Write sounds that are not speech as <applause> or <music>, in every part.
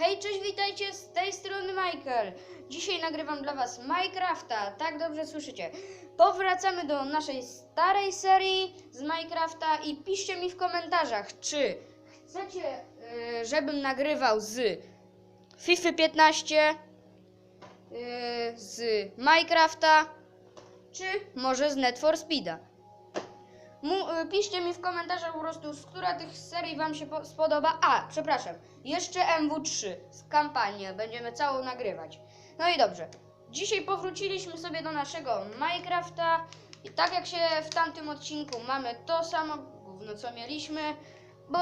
Hej, cześć, witajcie z tej strony Michael. Dzisiaj nagrywam dla Was Minecrafta, tak dobrze słyszycie. Powracamy do naszej starej serii z Minecrafta i piszcie mi w komentarzach, czy chcecie, y, żebym nagrywał z FIFA 15, y, z Minecrafta, czy może z Net for Speeda. Mu, y, piszcie mi w komentarzach po prostu, z która tych serii Wam się po, spodoba. A, przepraszam, jeszcze MW3 z kampanii, będziemy całą nagrywać. No i dobrze, dzisiaj powróciliśmy sobie do naszego Minecrafta i tak jak się w tamtym odcinku mamy to samo gówno co mieliśmy, bo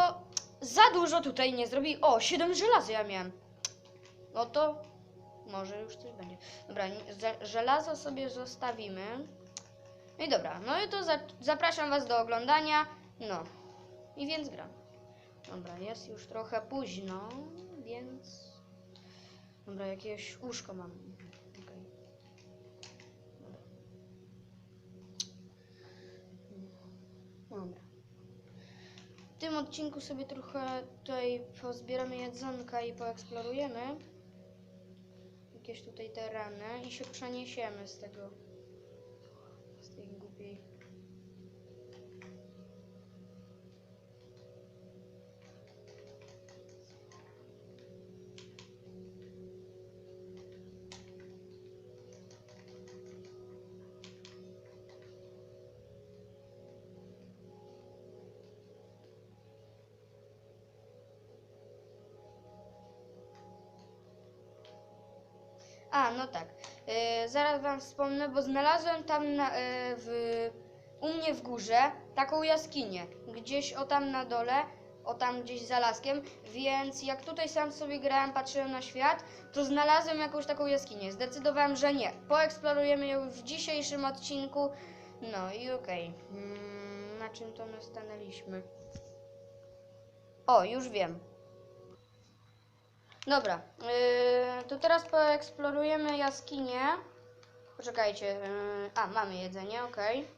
za dużo tutaj nie zrobi. O, 7 żelaza ja miałem. No to może już coś będzie. Dobra, żelazo sobie zostawimy. No i dobra, no i to za, zapraszam Was do oglądania. No i więc gram. Dobra, jest już trochę późno, więc. Dobra, jakieś łóżko mam. Okej. Dobra. Dobra. W tym odcinku sobie trochę tutaj pozbieramy jedzonka i poeksplorujemy jakieś tutaj tereny i się przeniesiemy z tego A, no tak. E, zaraz wam wspomnę, bo znalazłem tam na, e, w, u mnie w górze taką jaskinię. Gdzieś o tam na dole, o tam gdzieś za laskiem. Więc jak tutaj sam sobie grałem, patrzyłem na świat, to znalazłem jakąś taką jaskinię. Zdecydowałem, że nie. Poeksplorujemy ją w dzisiejszym odcinku. No i okej. Mm, na czym to my stanęliśmy? O, już wiem. Dobra, yy, to teraz poeksplorujemy jaskinię. Poczekajcie, yy, a mamy jedzenie, okej.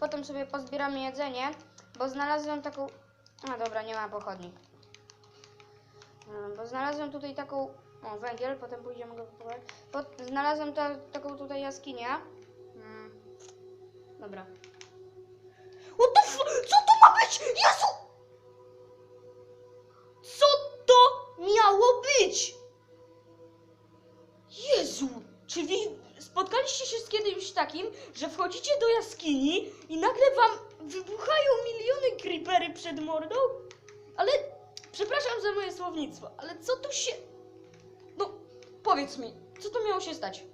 Potem sobie pozbieramy jedzenie, bo znalazłem taką. A dobra, nie ma pochodni. Yy, bo znalazłem tutaj taką. O, węgiel, potem pójdziemy go kupować. Pot... Znalazłem ta, taką tutaj jaskinię. Yy. Dobra. What the f... Co to ma być? Jezu! Spotkaliście się z kiedyś takim, że wchodzicie do jaskini i nagle wam wybuchają miliony creepery przed mordą? Ale, przepraszam za moje słownictwo, ale co tu się... No, powiedz mi, co to miało się stać?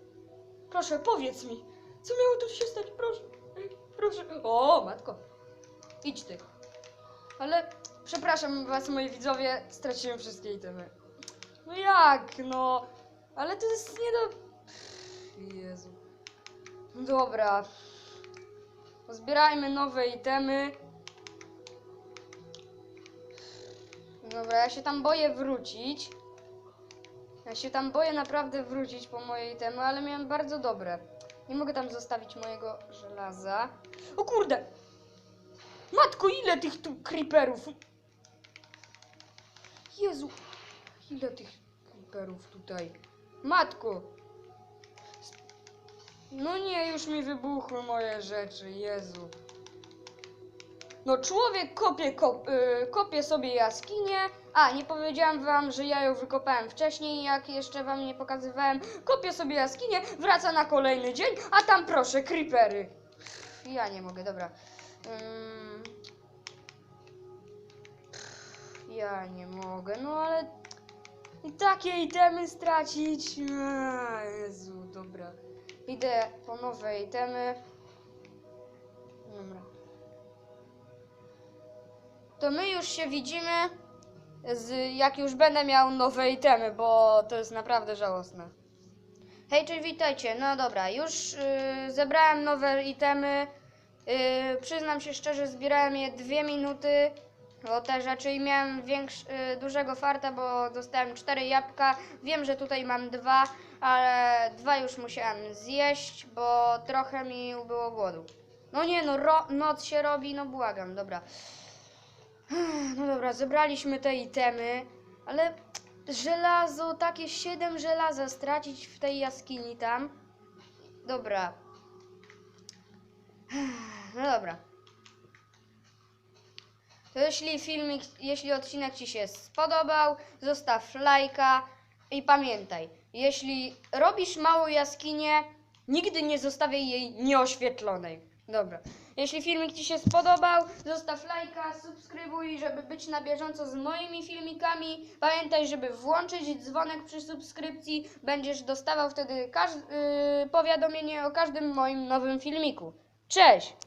Proszę, powiedz mi, co miało tu się stać, proszę, proszę. O, matko, idź ty. Ale przepraszam was, moi widzowie, straciłem wszystkie itemy. No jak, no? Ale to jest nie do... Dobra. Pozbierajmy nowe itemy. Dobra, ja się tam boję wrócić. Ja się tam boję naprawdę wrócić po moje itemy, ale miałem bardzo dobre. Nie mogę tam zostawić mojego żelaza. O kurde! Matko, ile tych tu creeperów? Jezu, ile tych creeperów tutaj? Matko! No nie, już mi wybuchły moje rzeczy, Jezu. No człowiek kopie, kop, y, kopie sobie jaskinię. A, nie powiedziałam wam, że ja ją wykopałem wcześniej, jak jeszcze wam nie pokazywałem. Kopie sobie jaskinię, wraca na kolejny dzień, a tam proszę, creepery. Ja nie mogę, dobra. Ym... Ja nie mogę, no ale i takie itemy stracić. A, Jezu, dobra. Idę po nowe itemy. Dobra. To my już się widzimy, z, jak już będę miał nowe itemy, bo to jest naprawdę żałosne. Hej, cześć, witajcie. No dobra, już y, zebrałem nowe itemy. Y, przyznam się szczerze, zbierałem je dwie minuty. Bo też raczej miałem większ, y, dużego farta, bo dostałem cztery jabłka. Wiem, że tutaj mam dwa, ale dwa już musiałem zjeść, bo trochę mi było głodu. No nie, no ro, noc się robi, no błagam, dobra. <sighs> No dobra, zebraliśmy te itemy, ale żelazo, takie 7 żelaza stracić w tej jaskini tam. Dobra. <sighs> No dobra. Jeśli filmik, jeśli odcinek Ci się spodobał, zostaw lajka i pamiętaj, jeśli robisz małą jaskinię, nigdy nie zostawiaj jej nieoświetlonej. Dobra. Jeśli filmik Ci się spodobał, zostaw lajka, subskrybuj, żeby być na bieżąco z moimi filmikami. Pamiętaj, żeby włączyć dzwonek przy subskrypcji. Będziesz dostawał wtedy yy, powiadomienie o każdym moim nowym filmiku. Cześć!